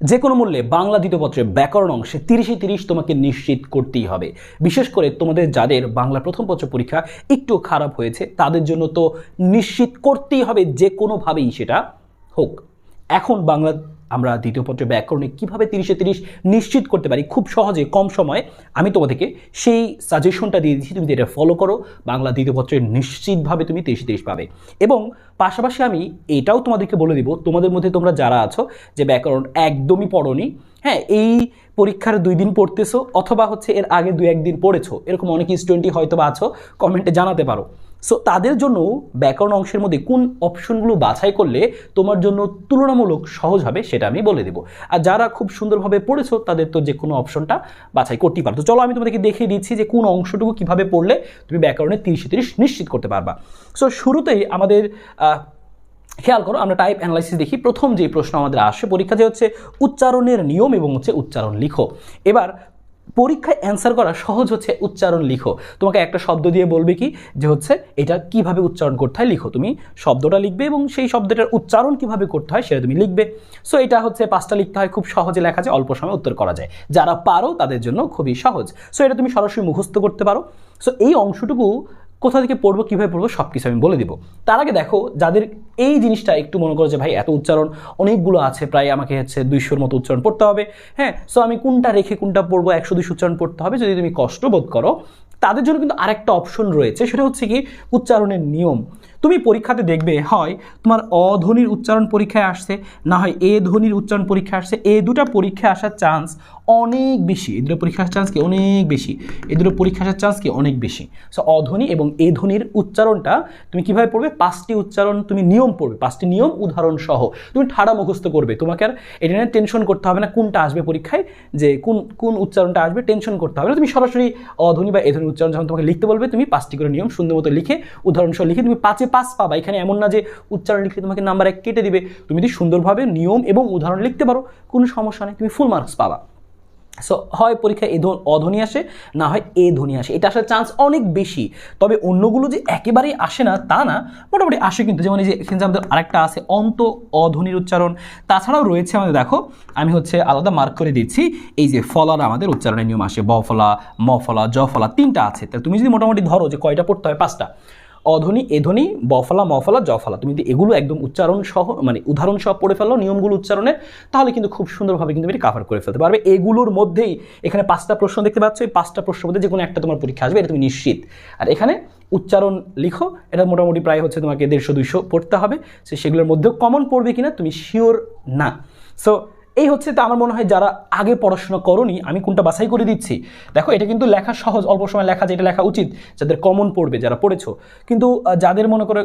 যে কোনো মূল্যে বাংলা দ্বিতীয় পত্রের ব্যাকরণ অংশে তিরিশে তিরিশ তোমাকে নিশ্চিত করতেই হবে। বিশেষ করে তোমাদের যাদের বাংলা প্রথম পত্র পরীক্ষা একটু খারাপ হয়েছে, তাদের জন্য তো নিশ্চিত করতেই হবে যে কোনোভাবেই সেটা হোক। এখন বাংলা আমরা দ্বিতীয় পত্রের ব্যাকরণে কীভাবে তিরিশে তিরিশ নিশ্চিত করতে পারি? খুব সহজে, কম সময়ে আমি তোমাদেরকে সেই সাজেশনটা দিয়ে দিচ্ছি, তুমি এটা ফলো করো। বাংলা দ্বিতীয় পত্রের নিশ্চিতভাবে তুমি তিরিশে তিরিশ পাবে। এবং পাশাপাশি আমি এটাও তোমাদেরকে বলে দিব, তোমাদের মধ্যে তোমরা যারা আছো যে ব্যাকরণ একদমই পড়নি হ্যাঁ এই পরীক্ষার দুই দিন পড়তেছো অথবা হচ্ছে এর আগে দু একদিন পড়েছো, এরকম অনেক স্টুডেন্টই হয়তো বা আছো কমেন্টে জানাতে পারো। সো তাদের জন্য ব্যাকরণ অংশের মধ্যে কোন অপশনগুলো বাছাই করলে তোমার জন্য তুলনামূলক সহজ হবে সেটা আমি বলে দেবো। আর যারা খুব সুন্দরভাবে পড়েছো, তাদের তো যে কোনো অপশনটা বাছাই করতেই পারো। তো চলো আমি তোমাদেরকে দেখিয়ে দিচ্ছি যে কোন অংশটুকু কীভাবে পড়লে তুমি ব্যাকরণে তিরিশে তিরিশ নিশ্চিত করতে পারবা। সো শুরুতেই আমাদের খেয়াল করো, আমরা টাইপ অ্যানালাইসিস দেখি। প্রথম যে প্রশ্ন আমাদের আসে, পরীক্ষা যে হচ্ছে উচ্চারণের নিয়ম এবং হচ্ছে উচ্চারণ লিখো। এবার পরীক্ষায় অ্যান্সার করা সহজ হচ্ছে উচ্চারণ লিখো। তোমাকে একটা শব্দ দিয়ে বলবে কি? যে হচ্ছে এটা কীভাবে উচ্চারণ করতে হয় লিখো। তুমি শব্দটা লিখবে এবং সেই শব্দটার উচ্চারণ কীভাবে করতে হয় সেটা তুমি লিখবে। সো এটা হচ্ছে পাঁচটা লিখতে হয়, খুব সহজে লেখা যায়, অল্প সময় উত্তর করা যায়। যারা পারো তাদের জন্য খুবই সহজ। সো এটা তুমি সরাসরি মুখস্থ করতে পারো। সো এই অংশটুকু কোথা থেকে পড়ব, কীভাবে পড়ব সব কিছু আমি বলে দিব। তার আগে দেখো, যাদের এই জিনিসটা একটু মনে করো যে, ভাই, এত উচ্চারণ, অনেকগুলো আছে, প্রায় আমাকে হচ্ছে দুইশোর মতো উচ্চারণ পড়তে হবে। হ্যাঁ সো আমি কোনটা রেখে কোনটা পড়ব, একশো, দুইশো উচ্চারণ পড়তে হবে, যদি তুমি কষ্ট বোধ করো। তাদের জন্য কিন্তু আরেকটা অপশন রয়েছে, সেটা হচ্ছে কি, উচ্চারণের নিয়ম। তুমি পরীক্ষাতে দেখবে, হয় তোমার অধ্বনির উচ্চারণ পরীক্ষায় আসছে, না হয় এ ধ্বনির উচ্চারণ পরীক্ষায় আসছে, এ দুটা পরীক্ষায় আসার চান্স অনেক বেশি। এই দুটো পরীক্ষা আসার চান্স কি অনেক বেশি। এই দুটো পরীক্ষা আসার চান্স কি অনেক বেশি। সো অধ্বনি এবং এ ধ্বনির উচ্চারণটা তুমি কীভাবে পড়বে? পাঁচটি উচ্চারণ তুমি নিয়ম পড়বে। পাঁচটি নিয়ম, উদাহরণ সহ। তুমি ঠাড়া মুখস্থ করবে। তোমাকে আর এটা নিয়ে টেনশন করতে হবে না কোনটা আসবে পরীক্ষায়, যে কোন কোন উচ্চারণটা আসবে টেনশন করতে হবে না। তুমি সরাসরি অধ্বনি বা এ ধ্বনির উচ্চারণ যখন তোমাকে লিখতে বলবে, তুমি পাঁচটি করে নিয়ম সুন্দর মতো লিখে, উদাহরণ সহ লিখে তুমি পাঁচে পাস পাবা। এখানে এমন না যে উচ্চারণ লিখলে তোমাকে নাম্বার এক কেটে দিবে। তুমি যদি সুন্দরভাবে নিয়ম এবং উদাহরণ লিখতে পারো, কোনো সমস্যা নেই। তুমি ফুল মার্কস পাবা। সো হয় পরীক্ষায় এ ধ্বনি- অধ্বনি আসে, না হয় এ ধ্বনি আসে। এটা আসার চান্স অনেক বেশি। তবে অন্যগুলো যে একেবারেই আসে না, তা না। মোটামুটি আসে কিন্তু। যেমন এই যে এখানে আমাদের আরেকটা আছে, অন্ত অধ্বনির উচ্চারণ। তাছাড়াও রয়েছে আমাদের, দেখো, আমি হচ্ছে আলাদা মার্ক করে দিচ্ছি। এই যে ফলার আমাদের উচ্চারণের নিয়ম আসে। ব ফলা, ম ফলা, জ ফলা, তিনটা আছে। তাহলে তুমি যদি মোটামুটি ধরো যে কয়টা পড়তে হয়? পাঁচটা। অধ্বনি এধ্বনি বফলা, মফলা, জফলা। তুমি যদি এগুলো একদম উচ্চারণ সহ মানে উদাহরণ সহ পড়ে ফেলো, নিয়মগুলো উচ্চারণের তাহলে কিন্তু খুব সুন্দরভাবে কিন্তু এটি কাভার করে ফেলতে পারবে। এগুলোর মধ্যেই এখানে পাঁচটা প্রশ্ন দেখতে পাচ্ছ। এই পাঁচটা প্রশ্নের মধ্যে যে কোনো একটা তোমার পরীক্ষা আসবে, এটা তুমি নিশ্চিত। আর এখানে উচ্চারণ লিখো, এটা মোটামুটি প্রায় হচ্ছে তোমাকে দেড়শো, দুইশো পড়তে হবে। সে সেগুলোর মধ্যেও কমন পড়বে কিনা তুমি শিওর না। সো এই হচ্ছে তো আমার মনে হয় যারা আগে পড়াশোনা করনি, আমি কোনটা বাছাই করে দিচ্ছি? দেখো, এটা কিন্তু লেখা সহজ, অল্প সময় লেখা যেটা লেখা উচিত, যাদের কমন পড়বে, যারা পড়েছো। কিন্তু যাদের মনে করে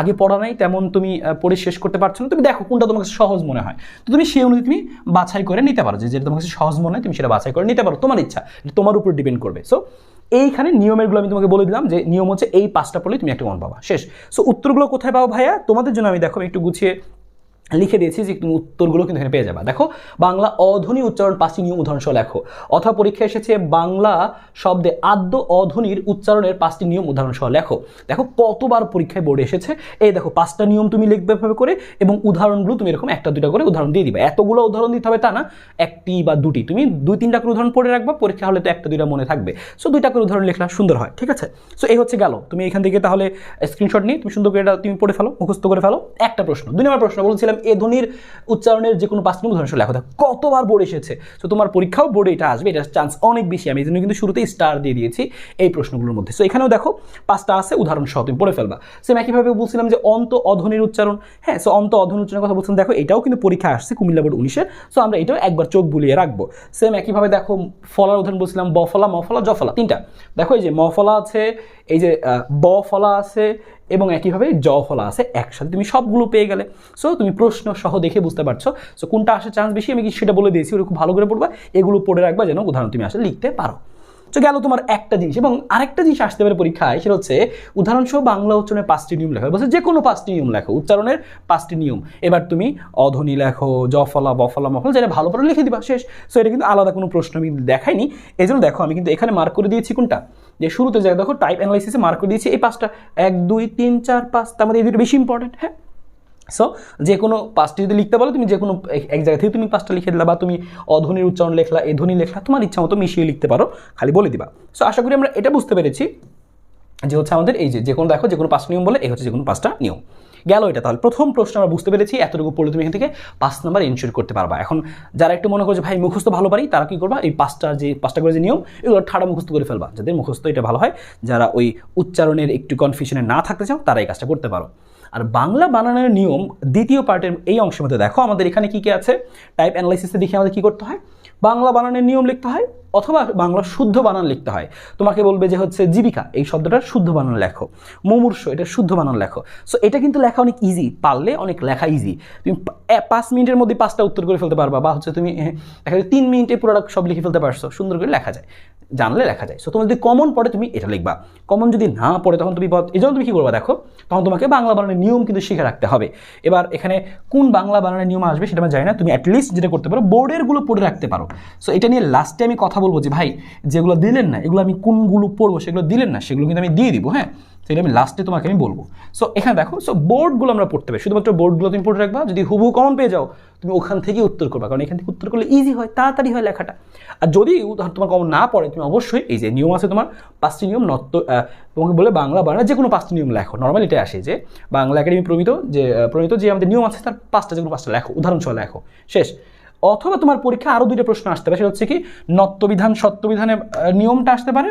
আগে পড়া নাই, তেমন তুমি পড়ে শেষ করতে পারছ না। তুমি দেখো কোনটা তোমার কাছে সহজ মনে হয়। তো তুমি সেই অনুযায়ী তুমি বাছাই করে নিতে পারো। যে যেটা তোমার কাছে সহজ মনে হয়, তুমি সেটা বাছাই করে নিতে পারো। তোমার ইচ্ছা তোমার উপর ডিপেন্ড করবে। সো এইখানে নিয়মেরগুলো আমি তোমাকে বলে দিলাম যে, নিয়ম হচ্ছে এই পাঁচটা পড়লে তুমি একটা মন পাবা। শেষ। সো উত্তরগুলো কোথায় পাবো ভাইয়া? তোমাদের জন্য আমি দেখো একটু গুছিয়ে লিখে দিয়েছি যে তুমি উত্তরগুলো কিন্তু এখানে পেয়ে যাবে। দেখো, বাংলা অধ্বনি উচ্চারণ পাঁচটি নিয়ম উদাহরণ সহ লেখো। অথবা পরীক্ষা এসেছে বাংলা শব্দে আদ্য অধ্বনির উচ্চারণের পাঁচটি নিয়ম উদাহরণ সহ লেখো। দেখো, কতবার পরীক্ষায় বোর্ডে এসেছে? এই দেখো, পাঁচটা নিয়ম তুমি লিখবে ভাবে করে এবং উদাহরণগুলো তুমি এরকম একটা দুটা করে উদাহরণ দিয়ে দিবে। এতগুলো উদাহরণ দিতে হবে তা না, একটি বা দুটি। তুমি দুই, তিনটা করে উদাহরণ পড়ে রাখবা, পরীক্ষা হলে তো একটা, দুইটা মনে থাকবে। সো দুইটা করে উদাহরণ লিখলে সুন্দর হয়, ঠিক আছে? সো এই হচ্ছে গেল। তুমি এখান থেকে তাহলে স্ক্রিনশট নিয়ে, তুমি সুন্দর করে এটা তুমি পড়ে ফেলো, মুখস্থ করে ফেলো। একটা প্রশ্ন, দুই নম্বর প্রশ্ন বলছিলাম এ ধ্বনির উচ্চারণের যে কোনো পাঁচটি উদাহরণ লেখো। দেখো, কতবার বোর্ড এসেছে? তো তোমার পরীক্ষাও বোর্ডে এটা আসবে এটার চান্স অনেক বেশি। আমি এই কিন্তু শুরুতেই স্টার দিয়ে দিয়েছি এই প্রশ্নগুলোর মধ্যে। সো এখানেও দেখো, পাঁচটা আছে, উদাহরণ সহ তুমি পড়ে ফেলবা। সেম একইভাবে বলছিলাম যে অন্ত অধ্বনির উচ্চারণ। হ্যাঁ সো অন্ত অধ্বনির উচ্চারণের কথা বলছিলাম। দেখো, এটাও কিন্তু পরীক্ষা আসছে কুমিল্লা বোর্ড উনিশে। সো আমরা এটাও একবার চোখ বুলিয়ে রাখব। সেম একইভাবে দেখো, ফলার উদাহরণ বলছিলাম বফলা মফলা জফলা তিনটা। দেখো, এই যে মফলা আছে, এই যে ব ফলা আছে এবং একইভাবে জ ফলা আছে, একসাথে তুমি সবগুলো পেয়ে গেলে। সো তুমি প্রশ্ন সহ দেখে বুঝতে পারছ। সো কোনটা আসার চান্স বেশি? আমি কি সেটা বলে দিয়েছি, ওটা খুব ভালো করে পড়বা। এগুলো পড়ে রাখবা যেন উদাহরণ তুমি আসলে লিখতে পারো। তো গেল তোমার একটা জিনিস এবং আরেকটা জিনিস আসতে পারে পরীক্ষায়, সেটা হচ্ছে উদাহরণসহ বাংলা, উচ্চারণের পাঁচটি নিয়ম লেখো। বলছে যে কোনো পাঁচটি নিয়ম লেখো, উচ্চারণের পাঁচটি নিয়ম। এবার তুমি অধ্বনি লেখো জফলা বফলা মফলা যেটা ভালো করে লিখে দিবা, শেষ। সো এটা কিন্তু আলাদা কোনো প্রশ্ন আমি দেখাইনি। এই জন্য দেখো, আমি কিন্তু এখানে মার্ক করে দিয়েছি কোনটা? যে শুরুতে যে দেখো টাইপ অ্যানালাইসিসে মার্ক করে দিয়েছি এই পাঁচটা। এক, দুই, তিন, চার, পাঁচ, তার মধ্যে এই দুটো বেশি ইম্পর্টেন্ট হ্যাঁ? সো যে কোনো পাঁচটি যদি লিখতে বলো, তুমি যে কোনো এক- জায়গা থেকে তুমি পাঁচটা লিখে দিলা বা তুমি অধ্বনির উচ্চারণ লেখলা, এ ধ্বনি লেখলা, তোমার ইচ্ছা মতো মিশিয়ে লিখতে পারো, খালি বলে দিবা। সো আশা করি আমরা এটা বুঝতে পেরেছি যে হচ্ছে আমাদের এই যে যে কোনো দেখো, যে কোনো পাঁচটা নিয়ম বলে এই হচ্ছে যে কোনো পাঁচটা নিয়ম। গেল এটা তাহলে। প্রথম প্রশ্ন আমরা বুঝতে পেরেছি, এতটুকু পড়লে তুমি এখান থেকে পাঁচ নাম্বার এনশিওর করতে পারবা। এখন যারা একটু মনে করছে ভাই, মুখস্থ ভালো পারি, তারা কি করবা? এই পাঁচটা যে, পাঁচটা করে যে নিয়ম, এগুলো ঠাড়া মুখস্থ করে ফেলবা। যাদের মুখস্থ এটা ভালো হয়, যারা ওই উচ্চারণের একটু কনফিউশনে না থাকতে চাও, তারা এই কাজটা করতে পারো। আর বাংলা বানানোর নিয়ম দ্বিতীয় পার্টের এই অংশের মধ্যে দেখো, আমাদের এখানে কি কি আছে? টাইপ অ্যানালাইসিসে দেখে আমাদের কি করতে হয়? বাংলা বানানের নিয়ম লিখতে হয় অথবা বাংলা শুদ্ধ বানান লিখতে হয়। তোমাকে বলবে যে হচ্ছে জীবিকা, এই শব্দটার শুদ্ধ বানান লেখো। মুমূর্ষ, এটা শুদ্ধ বানান লেখো। সো এটা কিন্তু লেখা অনেক ইজি পারলে অনেক লেখা ইজি তুমি পাঁচ মিনিটের মধ্যে পাঁচটা উত্তর করে ফেলতে পারবা বা হচ্ছে তুমি তিন মিনিটে পুরোটা সব লিখে ফেলতে পারছ, সুন্দর করে লেখা যায়। জানলে লেখা যায়। সো তোমার যদি কমন পড়ে, তুমি এটা লিখবা। কমন যদি না পড়ে, তখন তুমি এই জন্য তুমি কী করবা দেখো? তখন তোমাকে বাংলা বানানোর নিয়ম কিন্তু শিখে রাখতে হবে। এবার এখানে কোন বাংলা বানানোর নিয়ম আসবে সেটা আমি জানি না। তুমি অ্যাটলিস্ট যেটা করতে পারো বোর্ডেরগুলো পড়ে রাখতে পারো। সো এটা নিয়ে লাস্টে আমি কথা বলব যে, ভাই, যেগুলো দিলেন না, এগুলো আমি কোনগুলো পড়ব, সেগুলো দিলেন না, সেগুলো কিন্তু আমি দিয়ে দিব হ্যাঁ? সেটা আমি লাস্টে তোমাকে আমি বলব। সো এখানে দেখো সো বোর্ডগুলো আমরা পড়তে পারি। শুধুমাত্র বোর্ডগুলো তুমি পড়ে রাখবা। যদি হুবহু কমন পেয়ে যাও, তুমি ওখান থেকেই উত্তর করবা। কারণ এখান থেকে উত্তর করলে ইজি হয়, তাড়াতাড়ি হয় লেখাটা। আর যদি তোমার কমন না পড়ে, তুমি অবশ্যই এই যে নিয়ম আছে তোমার, পাঁচটি নিয়ম নত্য তোমাকে বলে বাংলা বাংলা যে কোনো পাঁচটি নিয়ম লেখো। নর্মালি এটা আসে যে, বাংলা একাডেমি প্রমিত, যে প্রমিত যে আমাদের নিয়ম আছে, তার পাঁচটা যে কোনো পাঁচটা লেখো উদাহরণ সহ লেখো। শেষ। অথবা তোমার পরীক্ষা আরও দুইটা প্রশ্ন আসতে পারে। সেটা হচ্ছে কি নত্যবিধান সত্যবিধানের নিয়মটা আসতে পারে।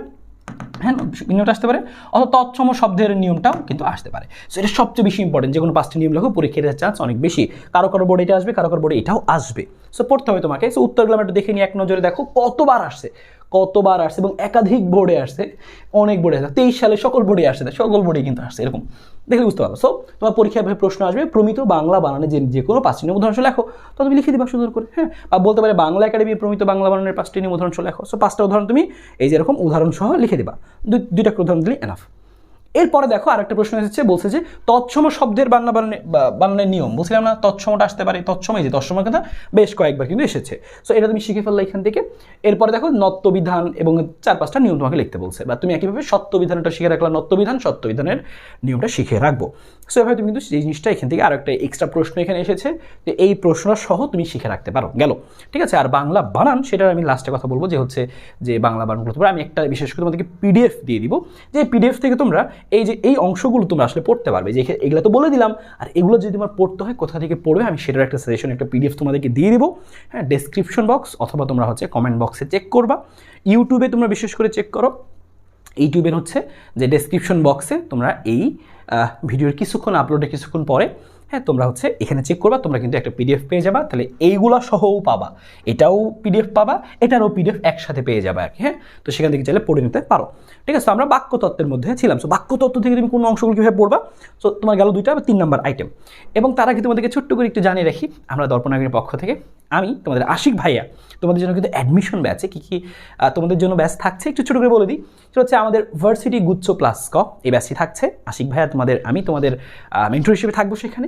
হ্যাঁ নিয়মটা আসতে পারে। অথবা তৎসম শব্দের নিয়মটাও কিন্তু আসতে পারে। সো এটা সবচেয়ে বেশি ইম্পর্টেন্ট যে কোনো পাঁচটি নিয়ম লেখো পরীক্ষার চান্স অনেক বেশি। কারও কারও বোর্ডে এটা আসবে, কারও কারও বোর্ডে এটাও আসবে। সো পড়তে হবে তোমাকে। সো উত্তরগুলো আমরা একটু দেখে নিই। এক নজরে দেখো, কতবার আসছে। কতবার আসছে এবং একাধিক বোর্ডে আসছে, অনেক বোর্ডে আসছে। তেইশ সালে সকল বোর্ডে আসছে সকল বোর্ডে কিন্তু আসছে, এরকম। দেখলে বুঝতে পারব। সো তোমার পরীক্ষায় প্রশ্ন আসবে, প্রমিত বাংলা বানানে যে যে কোনো পাঁচটি নিয়ম উদাহরণ লেখো। তো তুমি লিখে দিবা সুন্দর করে হ্যাঁ? বা বলতে পারে বাংলা একাডেমি প্রমিত বাংলা বানানের পাঁচটি নিয়ম উদাহরণ লেখো। সো পাঁচটা উদাহরণ তুমি এই যেরকম উদাহরণ সহ লিখে দিবা। দুই, দুইটা উদাহরণ দিলে এনাফ এরপরে দেখো আরেকটা প্রশ্ন এসেছে, বলছে যে তৎসম শব্দের বান্না বানানে বানানের নিয়ম, বলছিলাম না তৎসমটা আসতে পারে তৎসময় যে তৎসময় কথা বেশ কয়েকবার কিন্তু এসেছে। সো এটা তুমি শিখে ফেললে এখান থেকে। এরপরে দেখো নত্যবিধান এবং চার পাঁচটা নিয়ম তোমাকে লিখতে বলছে। বা তুমি একইভাবে সত্যবিধানটা শিখে রাখলা নত্যবিধান সত্যবিধানের নিয়মটা শিখে রাখব। সো এভাবে তুমি কিন্তু এই জিনিসটা এখান থেকে আরেকটা এক্সট্রা প্রশ্ন এখানে এসেছে যে এই প্রশ্ন সহ তুমি শিখে রাখতে পারো। গেল। ঠিক আছে? আর বাংলা বানান, সেটার আমি লাস্টে কথা বলব, যে হচ্ছে যে বাংলা বানান করতে পারো আমি একটা বিশেষ করে তোমাদেরকে পিডিএফ দিয়ে দিব, যে পিডিএফ থেকে তোমরা এই যে এই অংশগুলো তোমরা আসলে পড়তে পারবে। যে এগুলো তো বলে দিলাম, আর এগুলো যদি তোমার পড়তে হয়, কোথা থেকে পড়বে, আমি সেটার একটা সাজেশন একটা পিডিএফ তোমাদেরকে দিয়ে দিব। হ্যাঁ ডেসক্রিপশন বক্স অথবা তোমরা হচ্ছে কমেন্ট বক্সে চেক করবা। ইউটিউবে তোমরা বিশেষ করে চেক করো। ইউটিউবের হচ্ছে যে ডেসক্রিপশন বক্সে তোমরা এই ভিডিওর কিছুক্ষণ আপলোডের কিছুক্ষণ পরে হ্যাঁ তোমরা হচ্ছে এখানে চেক করবা, তোমরা কিন্তু একটা পিডিএফ পেয়ে যাবা, তাহলে এইগুলা সহও পাবা। এটাও পিডিএফ পাবা, এটারও পিডিএফ একসাথে পেয়ে যাবে আর কি হ্যাঁ? তো সেখান থেকে চাইলে পড়ে নিতে পারো। ঠিক আছে, তো আমরা বাক্যতত্ত্বের মধ্যে ছিলাম। সো বাক্যতত্ত্ব থেকে তুমি কোন অংশগুলো কীভাবে পড়বা? সো তোমার গেল দুইটা তিন নাম্বার আইটেম এবং তার আগে তোমাদেরকে ছোট্ট করে একটু জানিয়ে রাখি, আমরা দর্পণাগরীর পক্ষ থেকে, আমি, তোমাদের আশিক ভাইয়া, তোমাদের জন্য কিন্তু অ্যাডমিশন ব্যাচে কী কী তোমাদের জন্য ব্যাচ থাকছে। একটু ছোটো করে বলে দিই, সেটা হচ্ছে আমাদের ভার্সিটি গুচ্ছ প্লাস ক এই ব্যাচটি থাকছে। আশিক ভাইয়া, তোমাদের, আমি তোমাদের মেন্টর হিসেবে থাকব সেখানে।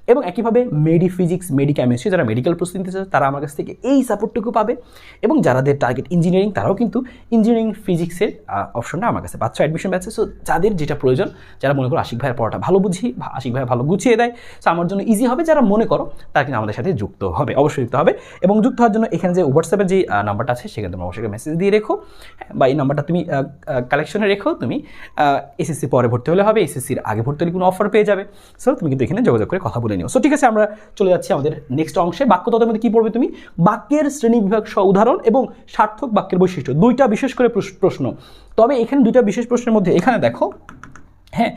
এবং একইভাবে মেডি ফিজিক্স মেডি কেমিস্ট্রি যারা মেডিকেল প্রস্তুতি নিতে চায় তারা আমার কাছ থেকে এই সাপোর্টটুকু পাবে। এবং যাদের টার্গেট ইঞ্জিনিয়ারিং তারাও কিন্তু ইঞ্জিনিয়ারিং ফিজিক্সের অপশনটা আমার কাছে বাচ্চা অ্যাডমিশন ব্যাচে সো যাদের যেটা প্রয়োজন যারা মনে করো আশিক ভাইয়ের পড়াটা ভালো বুঝি আশিক ভাই ভালো গুছিয়ে দেয় সো আমার জন্য ইজি হবে। যারা মনে করো তারা কিন্তু আমাদের সাথে যুক্ত হবে অবশ্যই যুক্ত হবে। এবং যুক্ত হওয়ার জন্য এখানে যে হোয়াটসঅ্যাপের যে নাম্বারটা আছে সেখানে তোমরা অবশ্যই মেসেজ দিয়ে রেখো। হ্যাঁ, বা এই নাম্বারটা তুমি কালেকশনে রেখো তুমি এসএসসি পরে ভর্তি হলে হবে এসএসসির আগে ভর্তি হলে কোনো অফার পেয়ে যাবে। সো তুমি কিন্তু এখানে যোগাযোগ করে কথা বলে নিও সো ঠিক আছে, আমরা চলে যাচ্ছি আমাদের নেক্সট অংশে। বাক্য বাক্যতত্ত্বের মধ্যে কী পড়বে তুমি? বাক্যের শ্রেণি বিভাগ সহ উদাহরণ এবং সার্থক বাক্যের বৈশিষ্ট্য। দুইটা বিশেষ করে প্রশ- প্রশ্ন। তবে এখানে দুইটা বিশেষ প্রশ্নের মধ্যে, এখানে দেখো হ্যাঁ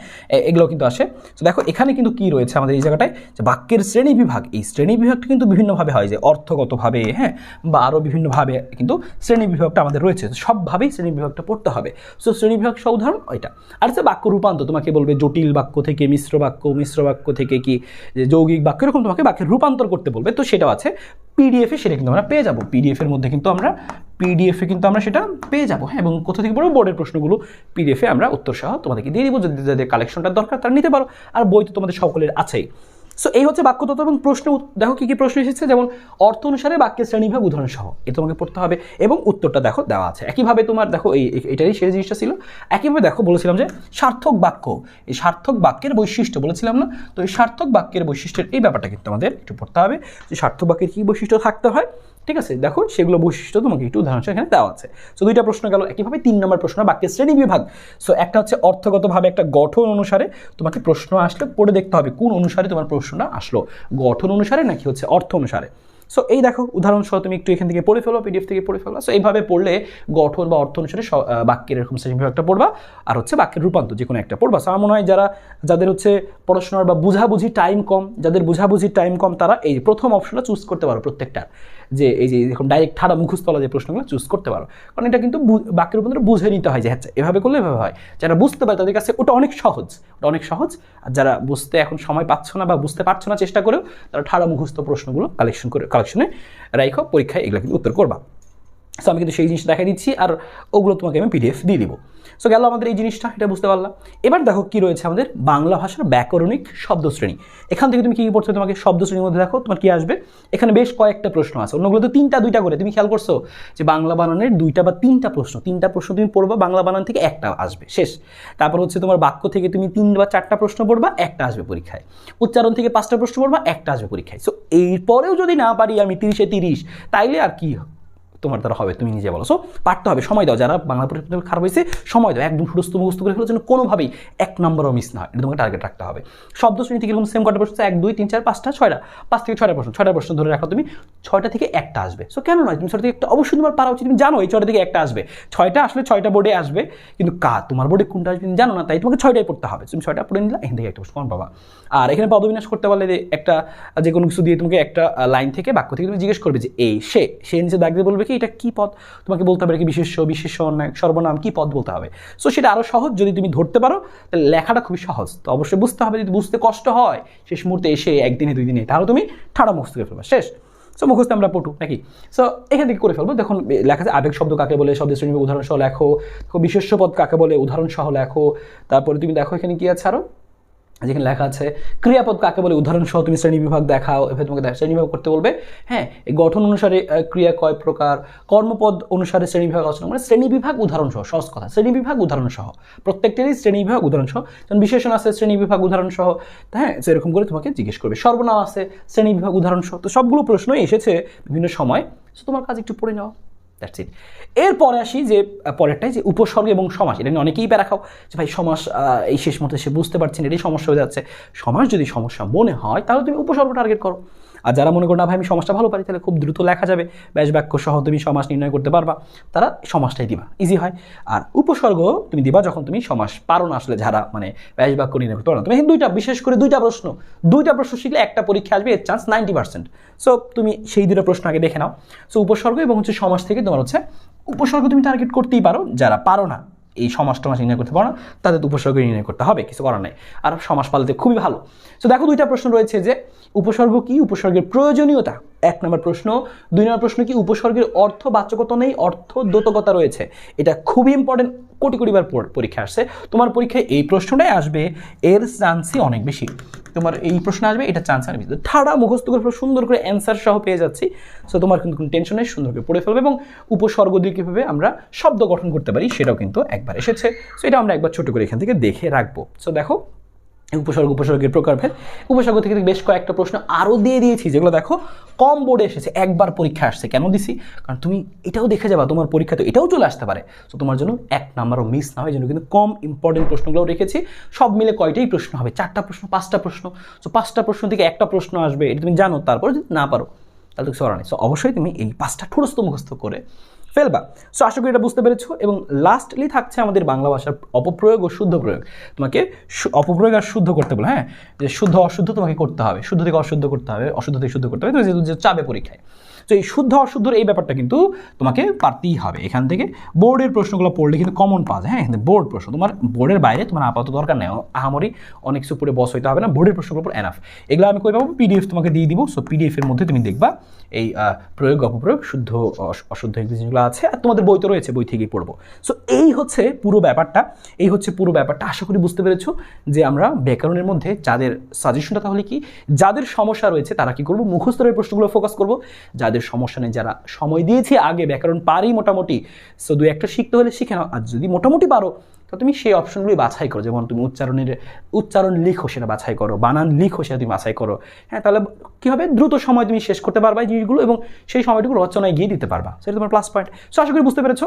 এগুলো কিন্তু আসে। তো দেখো, এখানে কিন্তু কি রয়েছে আমাদের এই জায়গাটায়? যে বাক্যের শ্রেণি বিভাগ। এই শ্রেণি বিভাগটা কিন্তু বিভিন্নভাবে হয়, যে অর্থগতভাবে হ্যাঁ বা আরও বিভিন্নভাবে কিন্তু শ্রেণি বিভাগটা আমাদের রয়েছে। সবভাবেই শ্রেণি বিভাগটা পড়তে হবে। সো শ্রেণি বিভাগ সহ উদাহরণ ওইটা। আর হচ্ছে বাক্য রূপান্তর, তোমাকে বলবে জটিল বাক্য থেকে মিশ্র বাক্য মিশ্র বাক্য থেকে কি, যে যৌগিক বাক্য, এরকম তোমাকে বাক্যের রূপান্তর করতে বলবে। তো সেটাও আছে। পিডিএফে সেটা কিন্তু আমরা পেয়ে যাব। পিডিএফের মধ্যে কিন্তু আমরা পিডিএফে কিন্তু আমরা সেটা পেয়ে যাব। হ্যাঁ এবং কোথা থেকে পড়ব বোর্ডের প্রশ্নগুলো পিডিএফে আমরা উত্তর সহ তোমাদেরকে দিয়ে দিব। যদি যাদের কালেকশনটা দরকার, তারা নিতে পারো। আর বই তো তোমাদের সকলের আছেই। সো এই হচ্ছে বাক্যতত্ত্ব এবং প্রশ্ন দেখো কি কি প্রশ্ন এসেছে? যেমন, অর্থ অনুসারে বাক্যের শ্রেণীভাগ উদাহরণ সহ এটা তোমাকে পড়তে হবে এবং উত্তরটা দেখো দেওয়া আছে। একইভাবে তোমার দেখো এই এটারই শেষ জিনিসটা ছিল। একইভাবে দেখো বলেছিলাম যে, সার্থক বাক্য। এই সার্থক বাক্যের বৈশিষ্ট্য বলেছিলাম না? তো এই সার্থক বাক্যের বৈশিষ্ট্যের এই ব্যাপারটা কিন্তু আমাদের একটু পড়তে হবে। যে সার্থক বাক্যের কী বৈশিষ্ট্য থাকতে হয়? ঠিক আছে? দেখো, সেগুলো বৈশিষ্ট্য তোমাকে একটু উদাহরণ এখানে দেওয়া আছে। সো দুইটা প্রশ্ন গেল, একইভাবে তিন নম্বর প্রশ্ন, বাক্যের শ্রেণি বিভাগ। সো একটা হচ্ছে অর্থগতভাবে একটা গঠন অনুসারে তোমাকে প্রশ্ন আসলে, পড়ে দেখতে হবে কোন অনুসারে তোমার প্রশ্নটা আসলো। গঠন অনুসারে নাকি হচ্ছে অর্থ অনুসারে? সো এই দেখো, উদাহরণসহ তুমি একটু এখান থেকে পড়ে ফেলো পিডিএফ থেকে পড়ে ফেলো। সো এইভাবে পড়লে গঠন বা অর্থ অনুসারে বাক্যের এরকম শ্রেণি বিভাগটা পড়বা, আর হচ্ছে বাক্যের রূপান্তর যে কোনো একটা পড়বা। সো আমার মনে হয় যারা, যাদের হচ্ছে পড়াশোনার বা বুঝাবুঝি টাইম কম, যাদের বুঝাবুঝি টাইম কম, তারা এই প্রথম অপশনটা চুজ করতে পারো প্রত্যেকটা যে এই যে এরকম ডাইরেক্ট ঠাড়া মুখস্থলা যে প্রশ্নগুলো চুজ করতে পারো। কারণ এটা কিন্তু বাক্যের উপর বুঝে নিতে হয় যে হ্যাঁ এভাবে করলে এভাবে হয়। যারা বুঝতে পারে তাদের কাছে ওটা অনেক সহজ, ওটা অনেক সহজ। আর যারা বুঝতে এখন সময় পাচ্ছ না বা বুঝতে পারছ না চেষ্টা করেও, তারা ঠাড়া মুখস্থ প্রশ্নগুলো কালেকশন করে কালেকশনে রাইখো, পরীক্ষায় এগুলো কিন্তু উত্তর করবা। সো আমি কিন্তু সেই জিনিসটা দেখা দিচ্ছি আর ওগুলো তোমাকে আমি পিডিএফ দিয়ে দিব। সো গেল আমাদের এই জিনিসটা, এটা বুঝতে পারলাম। এবার দেখো কি রয়েছে আমাদের বাংলা ভাষার ব্যাকরণিক শব্দশ্রেণী। এখান থেকে তুমি কি পড়ছো তোমাকে শব্দশ্রেণীর মধ্যে দেখো, তোমার কি আসবে? এখানে বেশ কয়েকটা প্রশ্ন আছে। অন্যগুলো তো তিনটা, দুইটা করে। তুমি খেয়াল করছ যে বাংলা বানানের দুইটা বা তিনটা প্রশ্ন তিনটা প্রশ্ন তুমি পড়বা, বাংলা বানান থেকে একটা আসবে। শেষ। তারপর হচ্ছে তোমার বাক্য থেকে তুমি তিন বা চারটা প্রশ্ন পড়বা, একটা আসবে পরীক্ষায়। উচ্চারণ থেকে পাঁচটা প্রশ্ন পড়বা, একটা আসবে পরীক্ষায়। সো এরপরেও যদি না পারি আমি তিরিশে তিরিশ, তাইলে আর কি তোমার দ্বারা হবে, তুমি নিজে বলো। সো পারতে হবে, সময় দাও। যারা বাংলা পরীক্ষা খারাপ হয়েছে, সময় দাও। একদম সুস্থ মুখস্থ করে ফেলো যেন কোনোভাবেই এক নম্বরও মিস না হয়। এটা তোমাকে টার্গেট রাখতে হবে। শব্দ শ্রেণি থেকে এরকম সেম কটা প্রশ্ন এক, দুই, তিন, চার, পাঁচটা, ছয়টা। পাঁচ থেকে ছয়টা প্রশ্ন। ছয়টা প্রশ্ন ধরে রাখো তুমি। ছয়টা থেকে একটা আসবে। সো কেন নয়? তুমি ছয়টা থেকে একটা অবশ্যই তোমার পারা উচিত। তুমি জানো এই ছয়টা থেকে একটা আসবে। ছয়টা আসলে ছয়টা বোর্ডে আসবে। কিন্তু কা তোমার বোর্ডে কোনটা আসবে তুমি জানো না। তাই তোমাকে ছয়টাই পড়তে হবে। তুমি ছয়টা পড়ে নিলে এখান থেকে একটা প্রশ্ন পাবা। আর এখানে পদবিন্যাস করতে পারলে যে একটা, যে কোনো কিছু দিয়ে তোমাকে একটা লাইন থেকে বাক্য থেকে তুমি জিজ্ঞেস করবে যে এই সে সে নিচে দাগ দিয়ে বলবে কি? এটা কি পদ তোমাকে বলতে হবে কি বিশেষ্য অন্যায়, সর্বনাম, কি পদ বলতে হবে? সো সেটা আরও সহজ যদি তুমি ধরতে পারো, তাহলে লেখাটা খুবই সহজ। তো অবশ্যই বুঝতে হবে, যদি বুঝতে কষ্ট হয়, শেষ মুহূর্তে এসে একদিনে, দুই দিনে, তাহলে তুমি ঠাড়া মুখস্থ করে ফেলবা। শেষ। সো মুখস্থ আমরা পটু, নাকি? সো এখান থেকে করে ফেলব। দেখুন, লেখা আছে আবেগ শব্দ কাকে বলে, শব্দের শ্রেণি উদাহরণ সহ লেখো বিশেষ্য পদ কাকে বলে উদাহরণ সহ লেখো। তারপরে তুমি দেখো এখানে কি আছে আরও? যেখানে লেখা আছে, ক্রিয়াপদ কাকে বলে? উদাহরণ সহ তুমি শ্রেণি বিভাগ দেখাও, এভাবে তোমাকে শ্রেণি বিভাগ করতে বলবে হ্যাঁ এই গঠন অনুসারে ক্রিয়া কয় প্রকার? কর্মপদ অনুসারে শ্রেণি বিভাগ আলোচনা মানে শ্রেণি বিভাগ উদাহরণ সহ সহজ কথা, শ্রেণি বিভাগ উদাহরণ সহ প্রত্যেকটারই শ্রেণি বিভাগ উদাহরণ সহ যেমন বিশেষণ আছে শ্রেণি বিভাগ উদাহরণ সহ হ্যাঁ তো এরকম করে তোমাকে জিজ্ঞেস করবে, সর্বনাম আছে শ্রেণি বিভাগ উদাহরণ সহ তো সবগুলো প্রশ্নই এসেছে বিভিন্ন সময়, তো তোমার কাজ একটু পড়ে নাও। দ্যাটস ইট এরপরে আসি যে, পরেরটাই যে উপসর্গ এবং সমাস, এটা নিয়ে অনেকেই প্যারা খাও। যে ভাই, সমাস এই শেষ মতো সে বুঝতে পারছেন এটাই সমস্যা হয়ে যাচ্ছে। সমাস যদি সমস্যা মনে হয়, তাহলে তুমি উপসর্গ টার্গেট করো। আর যারা মনে করো, না ভাই, আমি সমাজটা ভালো পারি, তাহলে খুব দ্রুত লেখা যাবে। ব্যাস বাক্য সহ তুমি সমাজ নির্ণয় করতে পারবা। তারা সমাজটাই দিবা। ইজি হয়। আর উপসর্গ তুমি দিবা যখন তুমি সমাজ পারো না আসলে যারা মানে ব্যাস বাক্য নির্ণয় করতে পারো না। তুমি দুইটা, বিশেষ করে দুইটা প্রশ্ন দুইটা প্রশ্ন শিখলে একটা পরীক্ষা আসবে, এর চান্স নাইনটি পার্সেন্ট সো তুমি সেই দুটো প্রশ্ন আগে দেখে নাও। সো উপসর্গ এবং হচ্ছে সমাজ থেকে তোমার হচ্ছে, উপসর্গ তুমি টার্গেট করতেই পারো যারা পারো না। এই সমাজ টমাস নির্ণয় করতে পারো না, তাদের উপসর্গ নির্ণয় করতে হবে, কিছু করার নেই। আর সমাজ পালতে খুবই ভালো। সো দেখো দুইটা প্রশ্ন রয়েছে যে, উপসর্গ কি, উপসর্গের প্রয়োজনীয়তা? এক নম্বর প্রশ্ন। দুই নম্বর প্রশ্ন কি, উপসর্গের অর্থ বাচকতা নেই অর্থ দ্যোতকতা রয়েছে? এটা খুবই ইম্পর্টেন্ট কোটি কোটিবার পর- পরীক্ষা আসছে। তোমার পরীক্ষায় এই প্রশ্নটাই আসবে, এর চান্সই অনেক বেশি। তোমার এই প্রশ্ন আসবে, এটা চান্স আর বেশি। ঠাড়া মুখস্থ করে সুন্দর করে অ্যান্সার সহ পেয়ে যাচ্ছি। সো তোমার কিন্তু কোনো টেনশন নেই, সুন্দর করে পড়ে ফেলবে এবং উপসর্গ দিয়ে কীভাবে আমরা শব্দ গঠন করতে পারি, সেটাও কিন্তু একবার এসেছে। সো এটা আমরা একবার ছোট করে এখান থেকে দেখে রাখব। সো দেখো উপসর্গ উপসর্গের প্রকারভেদ। উপসর্গ থেকে বেশ কয়েকটা প্রশ্ন আরও দিয়ে দিয়েছি, যেগুলো দেখো, কম বোর্ডে এসেছে, একবার পরীক্ষা আসছে, কেন দিছি? কারণ তুমি এটাও দেখে যাবা, তোমার পরীক্ষা তো এটাও চলে আসতে পারে। তো তোমার জন্য এক নাম্বারও মিস না হয় জন্য কিন্তু কম ইম্পর্টেন্ট প্রশ্নগুলো রেখেছি। সব মিলে কয়টাই প্রশ্ন হবে? চারটা প্রশ্ন, পাঁচটা প্রশ্ন? তো পাঁচটা প্রশ্ন থেকে একটা প্রশ্ন আসবে, এটা তুমি জানো, তারপর যদি না পারো, তাহলে তো করার নেই। সো অবশ্যই তুমি এই পাঁচটা ঠুরস্ত মুখস্থ করে ফেলবা। সো আশা করি এটা বুঝতে পেরেছ। এবং লাস্টলি থাকছে আমাদের বাংলা ভাষার অপপ্রয়োগ ও শুদ্ধ প্রয়োগ। তোমাকে অপপ্রয়োগ আর শুদ্ধ করতে বলো হ্যাঁ? যে শুদ্ধ, অশুদ্ধ তোমাকে করতে হবে। শুদ্ধ থেকে অশুদ্ধ করতে হবে, অশুদ্ধ থেকে শুদ্ধ করতে হবে। তুমি যেহেতু চাবে পরীক্ষায়। তো এই শুদ্ধ অশুদ্ধর এই ব্যাপারটা কিন্তু তোমাকে পারতেই হবে। এখান থেকে বোর্ডের প্রশ্নগুলো পড়লে কিন্তু কমন পাওয়া যায়। হ্যাঁ বোর্ড প্রশ্ন। তোমার বোর্ডের বাইরে তোমার আপাতত দরকার নেই। আহামরি অনেক কিছু পড়ে বস হইতে হবে না। বোর্ডের প্রশ্নগুলোর উপর এনাফ এগুলো আমি কই পাবো? পিডিএফ তোমাকে দিয়ে দিব। সো পিডিএফ এর মধ্যে তুমি দেখবা এই প্রয়োগ, অপপ্রয়োগ, শুদ্ধ অশুদ্ধ ইংরেজি যেগুলো আছে আর তোমাদের বই তো রয়েছে, বই থেকেই পড়ব। সো এই হচ্ছে পুরো ব্যাপারটা। এই হচ্ছে পুরো ব্যাপারটা। আশা করি বুঝতে পেরেছ যে আমরা ব্যাকরণের মধ্যে যাদের সাজেশনটা তাহলে কি? যাদের সমস্যা রয়েছে তারা কি করব? মুখস্থরের প্রশ্নগুলো ফোকাস করব। যাদের সমস্যা নেই, যারা সময় দিয়েছি আগে ব্যাকরণ পারি মোটামুটি। সো দু একটা শিখতে হলে শিখে নাও। আর যদি মোটামুটি পারো, তো তুমি সেই অপশনগুলি বাছাই করো। যেমন তুমি উচ্চারণের, উচ্চারণ লিখো সেটা বাছাই করো, বানান লিখো সেটা তুমি বাছাই করো। হ্যাঁ তাহলে কী হবে? দ্রুত সময় তুমি শেষ করতে পারবা এই জিনিসগুলো এবং সেই সময়টুকু রচনায় গিয়ে দিতে পারবা। সেটা তোমার প্লাস পয়েন্ট সো আশা করি বুঝতে পেরেছ।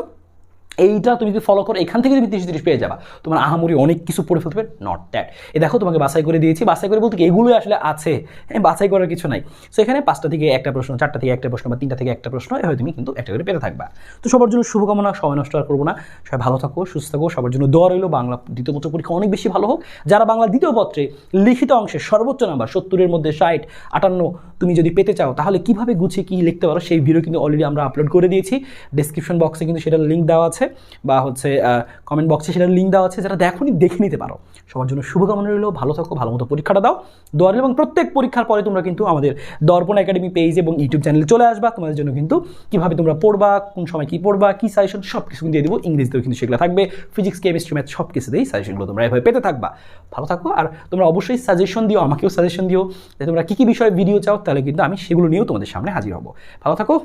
এইটা তুমি যদি ফলো করো, এখান থেকে তুমি তিরিশ তিরিশ পেয়ে যাবা। তোমার আহামরি অনেক কিছু পড়ে ফেলতে পারবে নট দ্যাট এ দেখো, তোমাকে বাছাই করে দিয়েছি। বাছাই করে বলতে এগুলোই আসলে আছে। হ্যাঁ বাছাই করার কিছু নাই। সো এখানে পাঁচটা থেকে একটা প্রশ্ন, চারটা থেকে একটা প্রশ্ন বা তিনটা থেকে একটা প্রশ্ন, এভাবে তুমি কিন্তু একটা করে পেতে থাকবা। তো সবার জন্য শুভকামনা, সময় নষ্ট আর করব না। সবাই ভালো থাকো, সুস্থ থাকো, সবার জন্য দোয়া রইল। বাংলা দ্বিতীয় পত্র পরীক্ষা অনেক বেশি ভালো হোক। যারা বাংলা দ্বিতীয় পত্রে লিখিত অংশে সর্বোচ্চ নাম্বার সত্তরের মধ্যে ষাট, আটান্ন তুমি যদি পেতে চাও, তাহলে কীভাবে গুছিয়ে কি লিখতে পারো, সেই ভিডিও কিন্তু অলরেডি আমরা আপলোড করে দিয়েছি। ডেসক্রিপশন বক্সে কিন্তু সেটার লিঙ্ক দেওয়া আছে। বা হচ্ছে কমেন্ট বক্সে সেটার লিঙ্ক দেওয়া আছে যারা দেখোনি দেখে নিতে পারো। সবার জন্য শুভকামনা রইল, ভালো থাকো, ভালো মতো পরীক্ষাটা দাও। দোয়ার এবং প্রত্যেক পরীক্ষার পরে তোমরা কিন্তু আমাদের দর্পণ একাডেমি পেজ এবং ইউটিউব চ্যানেলে চলে আসবা। তোমাদের জন্য কিন্তু কীভাবে তোমরা পড়বা, কোন সময় কি পড়বা, কি সাজেশন সব কিছু দিয়ে দেবো। ইংরেজিতেও কিন্তু সেগুলো থাকবে। ফিজিক্স কেমিস্ট্রি ম্যাথ সব কিছুতেই সাজেশনগুলো তোমরা এভাবে পেতে থাকবা। ভালো থাকো আর তোমরা অবশ্যই সাজেশন দিও, আমাকেও সাজেশন দিও, যে তোমরা কী কী বিষয়ে ভিডিও চাও, তাহলে কিন্তু আমি সেগুলো নিয়েও তোমাদের সামনে হাজির হব। ভালো থাকো।